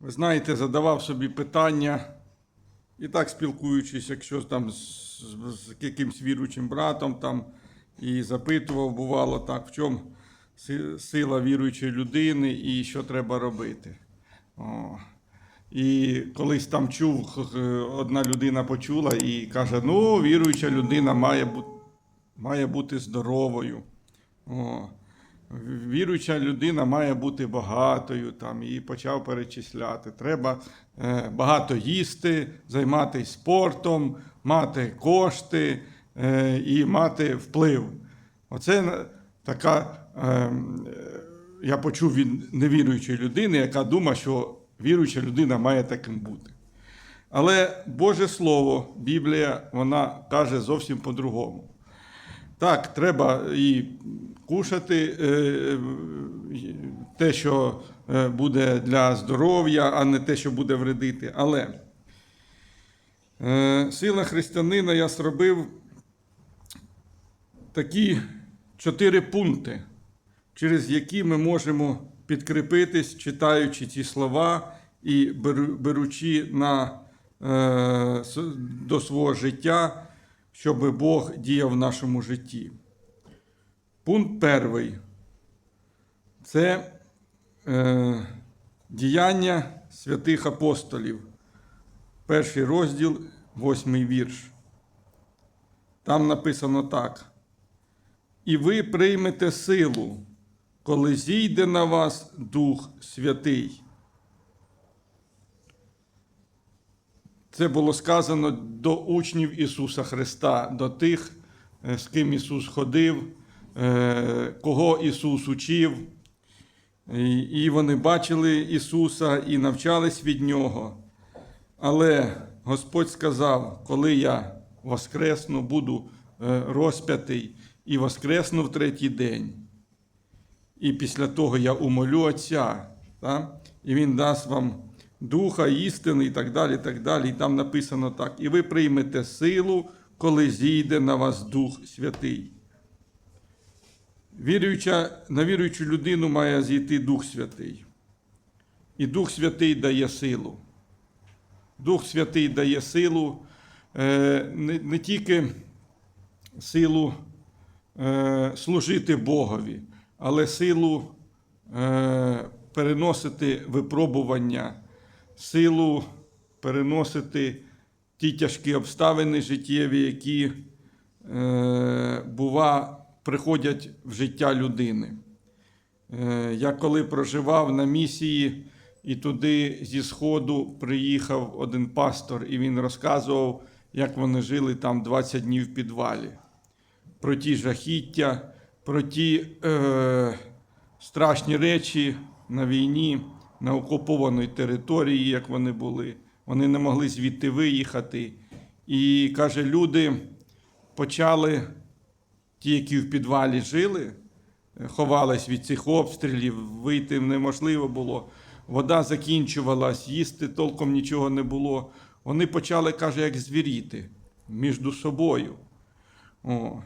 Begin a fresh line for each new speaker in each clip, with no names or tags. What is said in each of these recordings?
Ви знаєте, задавав собі питання, і так спілкуючись, якщо там з, з, якимсь віруючим братом там, і запитував, бувало так, в чому сила віруючої людини і що треба робити. О. І колись там чув, одна людина почула і каже: ну, віруюча людина має бути, має бути здоровою. О. Віруюча людина має бути багатою там, і почав перечисляти. Треба е, багато їсти, займатися спортом, мати кошти е, і мати вплив. Оце така, е, я почув від невіруючої людини, яка думає, що віруюча людина має таким бути. Але Боже Слово, Біблія, вона каже зовсім по-другому. Так, треба і кушати е, те, що е, буде для здоров'я, а не те, що буде вредити. Але е, сила християнина я зробив такі чотири пункти, через які ми можемо підкріпитись, читаючи ці слова і беручи на, до свого життя, щоб Бог діяв в нашому житті. Пункт перший це е, діяння святих апостолів. Перший розділ, восьмий вірш. Там написано так. І ви приймете силу, коли зійде на вас Дух Святий. Це було сказано до учнів Ісуса Христа, до тих, е, з ким Ісус ходив, кого Ісус учив. І- вони бачили Ісуса і навчались від Нього. Але Господь сказав, коли я воскресну, буду е, розп'ятий і воскресну в третій день. І після того я умолю Отця, та? і Він дасть вам духа, істини і так далі. І так далі. І там написано так. І ви приймете силу, коли зійде на вас Дух Святий. Віруюча, на віруючу людину має зійти Дух Святий. І Дух Святий дає силу. Дух Святий дає силу е, не, не тільки силу е, служити Богові, але силу е, переносити випробування, силу переносити ті тяжкі обставини життєві, які е, бува, приходять в життя людини. Е, Я коли проживав на місії, і туди зі Сходу приїхав один пастор, і він розказував, як вони жили там 20 днів в підвалі. Про ті жахіття, про ті е, страшні речі на війні, на окупованій території, як вони були. Вони не могли звідти виїхати. І каже, люди почали, ті, які в підвалі жили, ховались від цих обстрілів, вийти неможливо було. Вода закінчувалась, їсти толком нічого не було. Вони почали, каже, як звіріти між собою. О.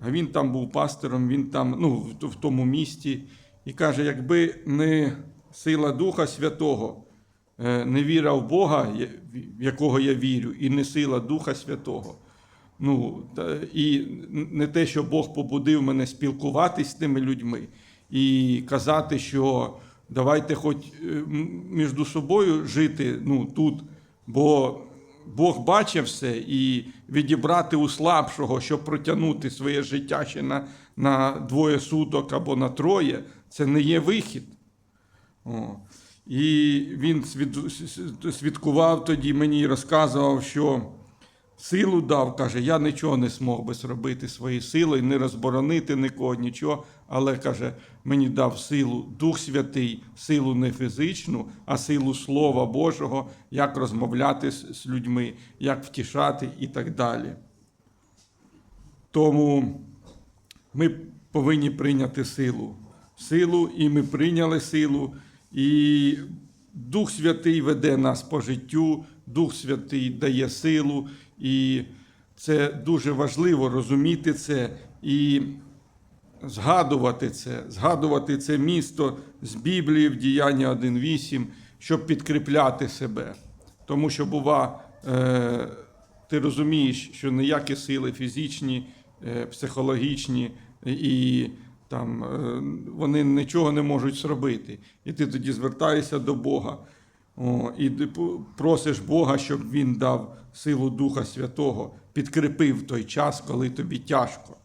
А він там був пастором, він там, ну, в, в тому місті, і каже: якби не сила Духа Святого, е, не віра в Бога, в якого я вірю, і не сила Духа Святого. Ну, і не те, що Бог побудив мене спілкуватись з тими людьми і казати, що давайте хоч е, між собою жити ну, тут, бо Бог бачив все і відібрати у слабшого, щоб протягнути своє життя ще на, на двоє суток або на троє, це не є вихід. О. І він свід- свідкував тоді мені розказував, що силу дав, каже, я нічого не змог би зробити своєю силою, не розборонити нікого, нічого. Але каже, мені дав силу Дух Святий, силу не фізичну, а силу Слова Божого, як розмовляти з людьми, як втішати і так далі. Тому ми повинні прийняти силу. Силу, і ми прийняли силу. І Дух Святий веде нас по життю, Дух Святий дає силу, і це дуже важливо розуміти це і згадувати це, згадувати це місто, з Біблії в Діяння 1.8, щоб підкріпляти себе. Тому що, бува, е, ти розумієш, що ніякі сили фізичні, е, психологічні і там, е, вони нічого не можуть зробити. І ти тоді звертаєшся до Бога. О, і просиш Бога, щоб Він дав силу Духа Святого, підкріпив той час, коли тобі тяжко.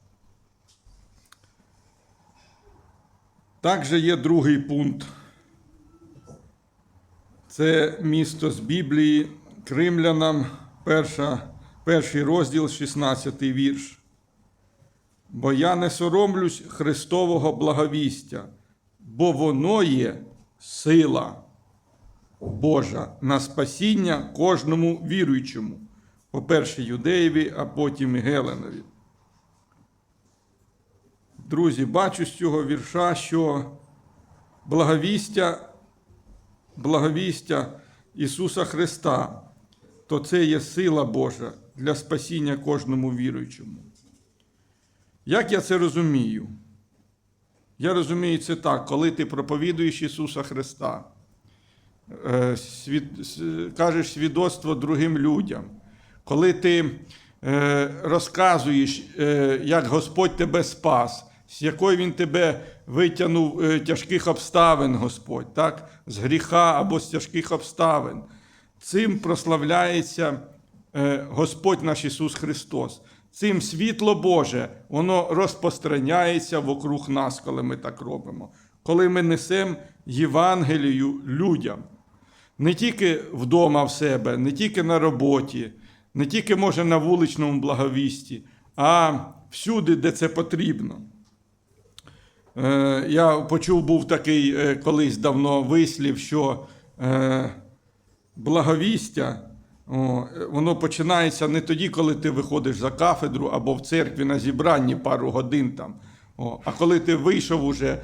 Також є другий пункт. Це місто з Біблії Кримлянам, перша, перший розділ, 16 вірш. Бо я не соромлюсь Христового благовістя, бо воно є сила Божа на спасіння кожному віруючому, по-перше, юдеєві, а потім Геленові. Друзі, бачу з цього вірша, що благовістя, благовістя Ісуса Христа, то це є сила Божа для спасіння кожному віруючому. Як я це розумію? Я розумію це так, коли ти проповідуєш Ісуса Христа, кажеш свідоцтво другим людям, коли ти е, розказуєш, е, як Господь тебе спас, з якої Він тебе витягнув е, тяжких обставин, Господь, так? з гріха або з тяжких обставин. Цим прославляється е, Господь наш Ісус Христос. Цим світло Боже, воно розпространяється вокруг нас, коли ми так робимо. Коли ми несемо Євангелію людям. Не тільки вдома в себе, не тільки на роботі, не тільки може на вуличному благовісті, а всюди, де це потрібно. Е, Я почув, був такий е, колись давно вислів, що е, благовістя воно починається не тоді, коли ти виходиш за кафедру або в церкві на зібранні пару годин там. О, а коли ти вийшов уже,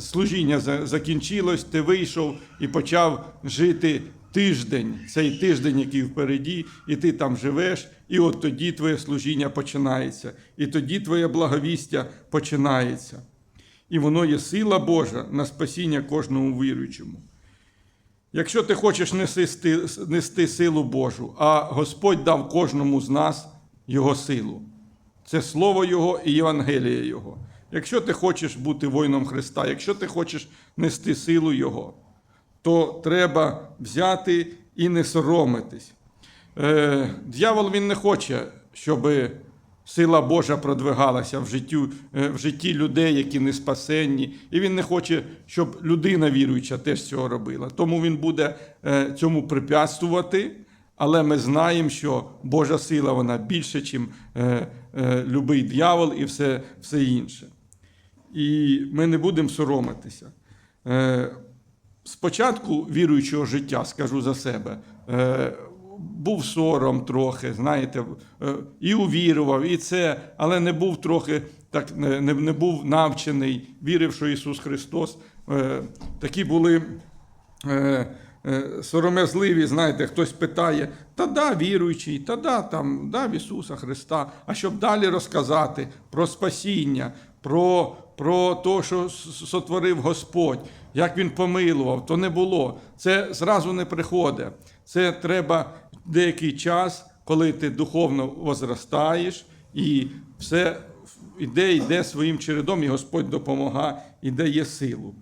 служіння закінчилось, ти вийшов і почав жити тиждень, цей тиждень, який впереді, і ти там живеш, і от тоді твоє служіння починається, і тоді твоє благовістя починається. І воно є сила Божа на спасіння кожному віруючому. Якщо ти хочеш нести, нести силу Божу, а Господь дав кожному з нас Його силу. Це Слово Його і Євангеліє Його. Якщо ти хочеш бути воїном Христа, якщо ти хочеш нести силу Його, то треба взяти і не соромитись. Е, дьявол він не хоче, щоб сила Божа продвигалася в, життю, е, в житті людей, які не спасенні. І він не хоче, щоб людина віруюча теж цього робила. Тому він буде е, цьому препятствувати. Але ми знаємо, що Божа сила вона більше, ніж е, е, любий дьявол і все, все інше. І ми не будемо соромитися. Е, спочатку віруючого життя, скажу за себе, е, був сором трохи, знаєте, е, і увірував, і це, але не був трохи так, не, не був навчений, вірив, що Ісус Христос. Такі були. Сором'язливі, знаєте, хтось питає, та да, віруючий, та да, там, да, в Ісуса Христа. А щоб далі розказати про спасіння, про, про те, що сотворив Господь, як Він помилував, то не було. Це зразу не приходить. Це треба деякий час, коли ти духовно возростаєш, і все йде, йде своїм чередом, і Господь допомагає і дає силу.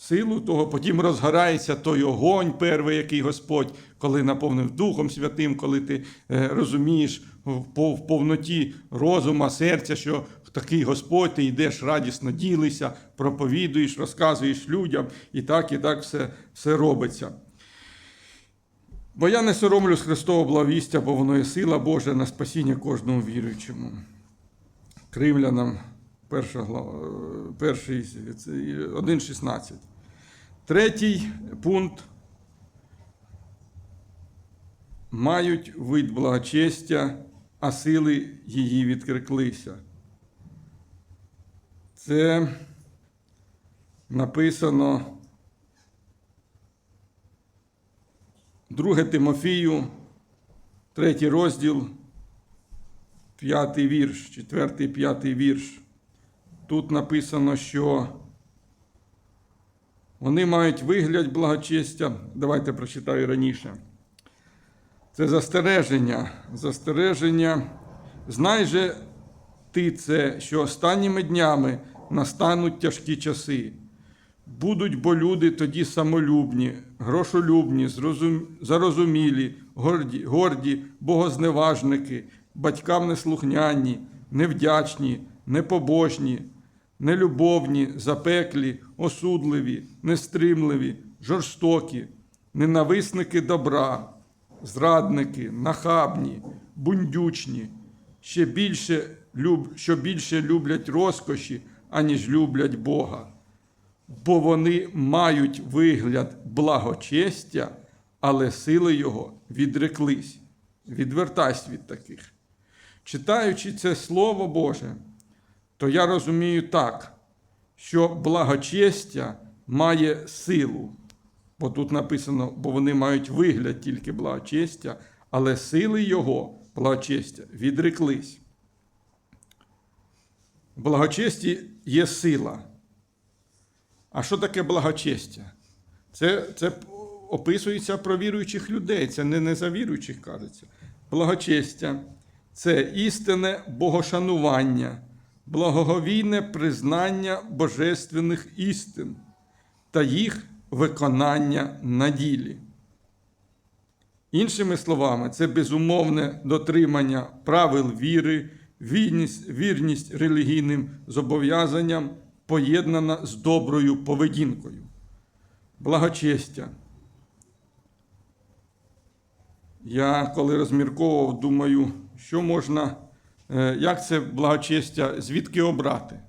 Силу того, потім розгорається той огонь, перший, який Господь, коли наповнив Духом Святим, коли ти е, розумієш в, повноті розума, серця, що такий Господь, ти йдеш радісно ділися, проповідуєш, розказуєш людям, і так, і так все, все робиться. Бо я не соромлюсь Христового благовістя, бо воно є сила Божа на спасіння кожному віруючому. Кримлянам, перша глава, перший це 1.16. Третій пункт. Мають вид благочестя, а сили її відкриклися. Це написано 2 Тимофію, третій розділ, п'ятий вірш, четвертий, п'ятий вірш. Тут написано, що Вони мають вигляд благочестя. Давайте прочитаю раніше. Це застереження. Застереження. Знай же ти це, що останніми днями настануть тяжкі часи. Будуть бо люди тоді самолюбні, грошолюбні, зарозумілі, горді, горді, богозневажники, батькам неслухняні, невдячні, непобожні, нелюбовні, запеклі, осудливі, нестримливі, жорстокі, ненависники добра, зрадники, нахабні, бундючні, ще більше що більше люблять розкоші, аніж люблять Бога бо вони мають вигляд благочестя, але сили його відреклись. Відвертайся від таких. Читаючи це Слово Боже, то я розумію так, що благочестя має силу. Бо тут написано, бо вони мають вигляд тільки благочестя, але сили його благочестя відреклись. Благочесті є сила. А що таке благочестя? Це, це описується про віруючих людей, це не, не за віруючих кажеться. Благочестя це істинне богошанування, благоговійне признання божественних істин та їх виконання на ділі. Іншими словами, це безумовне дотримання правил віри, вірність, вірність релігійним зобов'язанням поєднана з доброю поведінкою. Благочестя. Я коли розмірковував, думаю, що можна, як це благочестя, звідки обрати?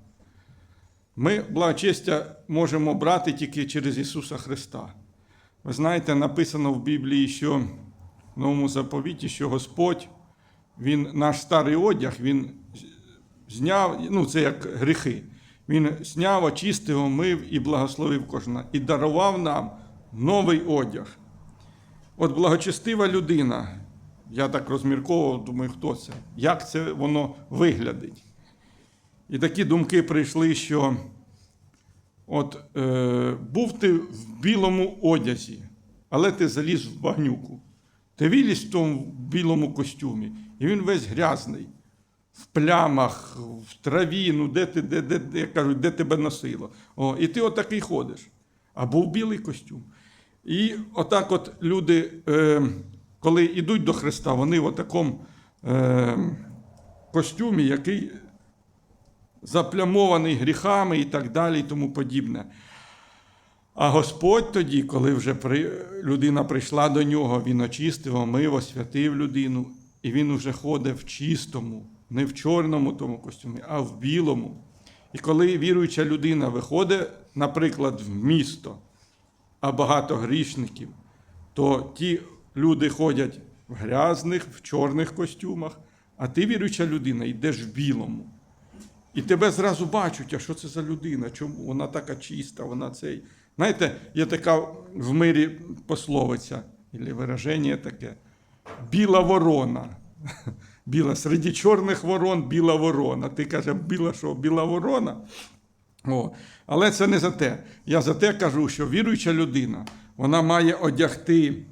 Ми благочестя можемо брати тільки через Ісуса Христа. Ви знаєте, написано в Біблії, що в новому заповіті, що Господь, Він наш старий одяг, Він зняв, ну це як гріхи. Він зняв, очистив, омив і благословив кожна, і дарував нам новий одяг. От благочестива людина, я так розмірковував, думаю, хто це? Як це воно виглядить? І такі думки прийшли, що от е, був ти в білому одязі, але ти заліз в багнюку. Ти виліз в тому білому костюмі, і він весь грязний в плямах, в траві, ну де ти, де, де, де, як кажуть, де тебе носило. О, і ти отакий ходиш. А був білий костюм. І отак от люди, е, коли йдуть до Христа, вони в такому е, костюмі, який заплямований гріхами і так далі, і тому подібне. А Господь тоді, коли вже при, людина прийшла до нього, він очистив, омив, освятив людину, і він уже ходить в чистому, не в чорному тому костюмі, а в білому. І коли віруюча людина виходить, наприклад, в місто, а багато грішників, то ті люди ходять в грязних, в чорних костюмах, а ти, віруюча людина, йдеш в білому. І тебе зразу бачать, а що це за людина? Чому вона така чиста, вона цей. Знаєте, є така в мирі пословиця, або вираження таке. Біла ворона. Біла, серед чорних ворон біла ворона. Ти каже, біла що, біла ворона? О, але це не за те. Я за те кажу, що віруюча людина, вона має одягти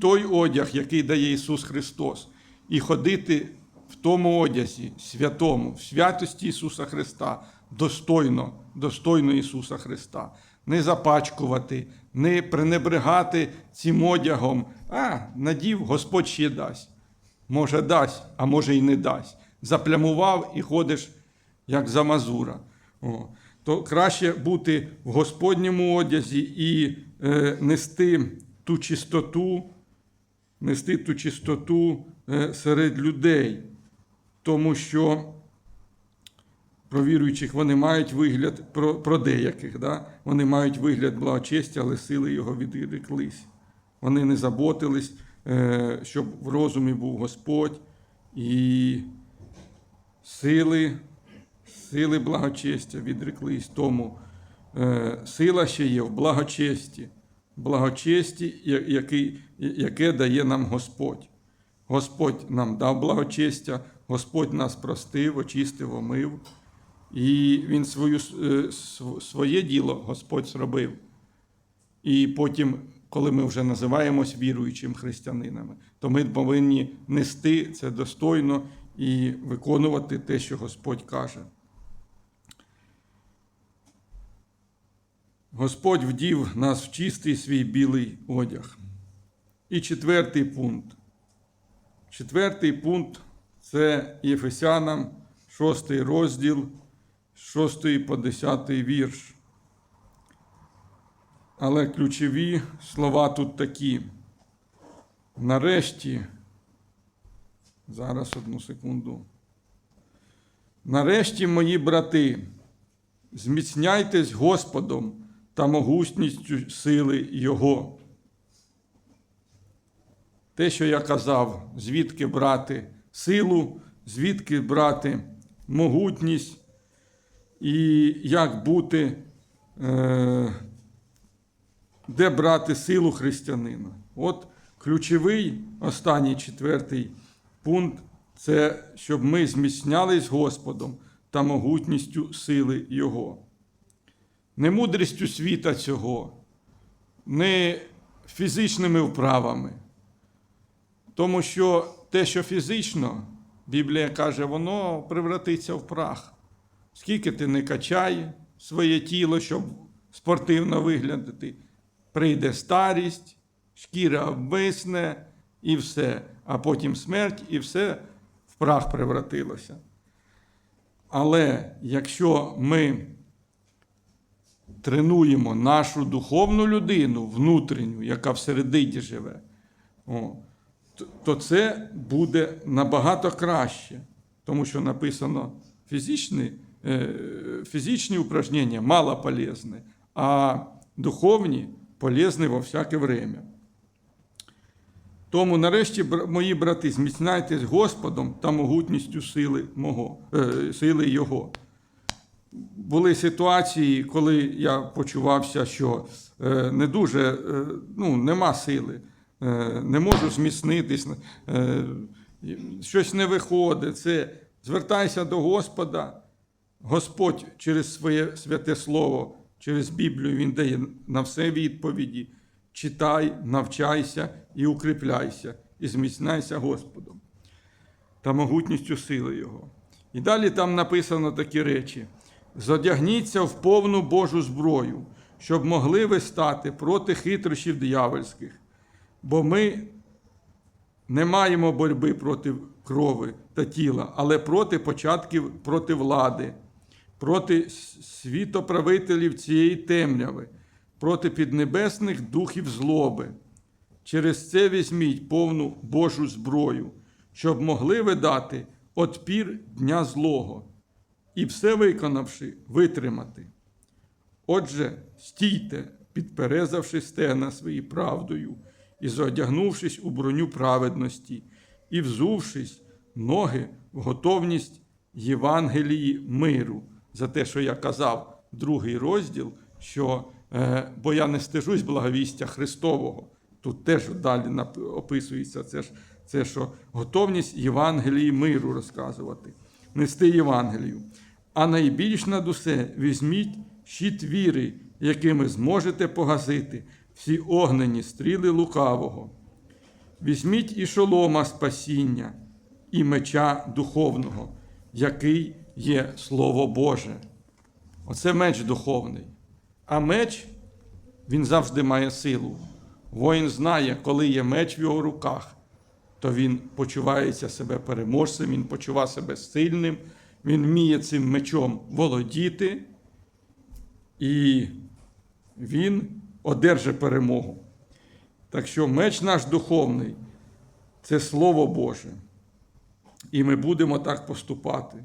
той одяг, який дає Ісус Христос, і ходити в тому одязі, святому, в святості Ісуса Христа, достойно, достойно Ісуса Христа. Не запачкувати, не пренебрегати цим одягом. А, надів, Господь ще дасть. Може, дасть, а може і не дасть. Заплямував і ходиш, як за мазура. О. То краще бути в Господньому одязі і е, нести ту чистоту, нести ту чистоту е, серед людей, тому що про віруючих вони мають вигляд, про про деяких, да? вони мають вигляд благочестя, але сили його відреклись. Вони не заботились, е, щоб в розумі був Господь і сили сили благочестя відреклись. Тому е, сила ще є в благочесті, благочесті, який, яке дає нам Господь. Господь нам дав благочестя, Господь нас простив, очистив, омив. І він свою, е, своє діло Господь зробив. І потім, коли ми вже називаємось віруючим християнинами, то ми повинні нести це достойно і виконувати те, що Господь каже. Господь вдів нас в чистий свій білий одяг. І четвертий пункт. Четвертий пункт це Єфесянам, шостий розділ, 6 по 10 вірш. Але ключові слова тут такі. Нарешті, зараз одну секунду. Нарешті, мої брати, зміцняйтесь Господом та могутністю сили Його. Те, що я казав, звідки брати силу, звідки брати могутність і як бути, е, де брати силу християнина. От ключовий, останній четвертий пункт це щоб ми зміцнялись Господом та могутністю сили Його. Не мудрістю світа цього, не фізичними вправами. Тому що те, що фізично, Біблія каже, воно превратиться в прах. Скільки ти не качай своє тіло, щоб спортивно виглядати, прийде старість, шкіра обвисне і все, а потім смерть, і все в прах превратилося. Але якщо ми тренуємо нашу духовну людину, внутрішню, яка всередині живе, о, то- це буде набагато краще, тому що написано фізичні, е, фізичні упражнення мало полезні, а духовні полезні во всяке время. Тому, нарешті, мої брати, зміцняйтесь Господом та могутністю сили, мого, е, сили Його. Були ситуації, коли я почувався, що е, не дуже, е, ну, нема сили, е, не можу зміцнитись, щось не виходить. Це звертайся до Господа. Господь через своє святе Слово, через Біблію Він дає на все відповіді. Читай, навчайся і укріпляйся, і зміцняйся Господом та могутністю сили Його. І далі там написано такі речі: зодягніться в повну Божу зброю, щоб могли ви стати проти хитрощів диявольських, бо ми не маємо боротьби проти крови та тіла, але проти початків проти влади, проти світоправителів цієї темряви, проти піднебесних духів злоби. Через це візьміть повну Божу зброю, щоб могли ви дати отпір дня злого, і все виконавши, витримати. Отже, стійте, підперезавши стегна свої правдою, і зодягнувшись у броню праведності, і взувшись ноги в готовність Євангелії миру, за те, що я казав, другий розділ, що е, бо я не стежусь благовістя Христового. Тут теж далі описується це ж, це, що готовність Євангелії миру розказувати, нести Євангелію. А найбільш над усе візьміть щит віри, якими зможете погасити всі огнені стріли лукавого. Візьміть і шолома спасіння, і меча духовного, який є Слово Боже. Оце меч духовний. А меч він завжди має силу. Воїн знає, коли є меч в його руках, то він почувається себе переможцем, він почуває себе сильним, він вміє цим мечом володіти, і він одержить перемогу. Так що меч наш духовний це Слово Боже. І ми будемо так поступати.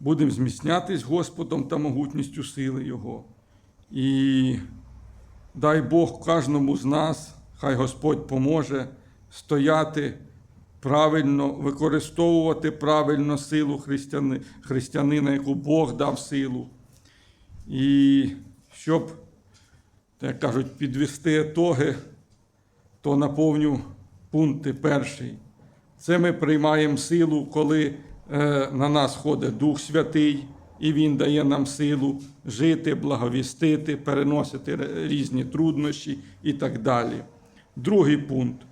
Будемо зміцнятись Господом та могутністю сили Його. І дай Бог кожному з нас, хай Господь поможе стояти правильно, використовувати правильно силу християни, християнина, яку Бог дав силу. І щоб, як кажуть, підвести етоги, то наповню пункти перший. Це ми приймаємо силу, коли е, на нас ходить Дух Святий і Він дає нам силу жити, благовістити, переносити різні труднощі і так далі. Другий пункт.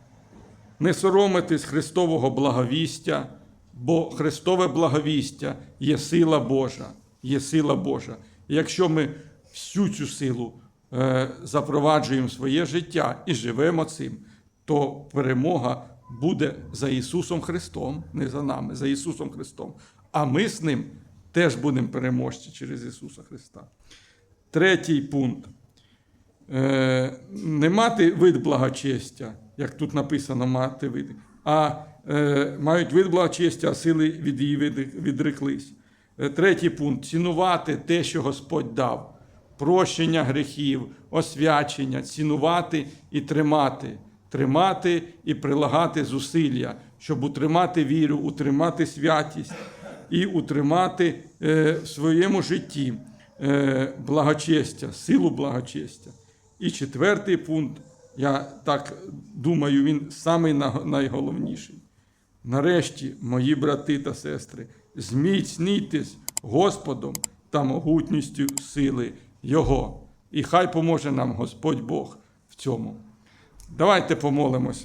Не соромитись Христового благовістя, бо Христове благовістя є сила Божа, є сила Божа. І якщо ми всю цю силу е, запроваджуємо в своє життя і живемо цим, то перемога буде за Ісусом Христом, не за нами, за Ісусом Христом. А ми з ним теж будемо переможці через Ісуса Христа. Третій пункт. Е, не мати вид благочестя, як тут написано, мати вид, а е, мають вид благочестя, а сили від її від- відреклись. Е, Третій пункт цінувати те, що Господь дав, прощення гріхів, освячення, цінувати і тримати, тримати і прилагати зусилля, щоб утримати віру, утримати святість і утримати в своєму житті благочестя, силу благочестя. І четвертий пункт, я так думаю, він самий найголовніший. Нарешті, мої брати та сестри, зміцнітесь Господом та могутністю сили Його. І хай поможе нам Господь Бог в цьому. Давайте помолимось.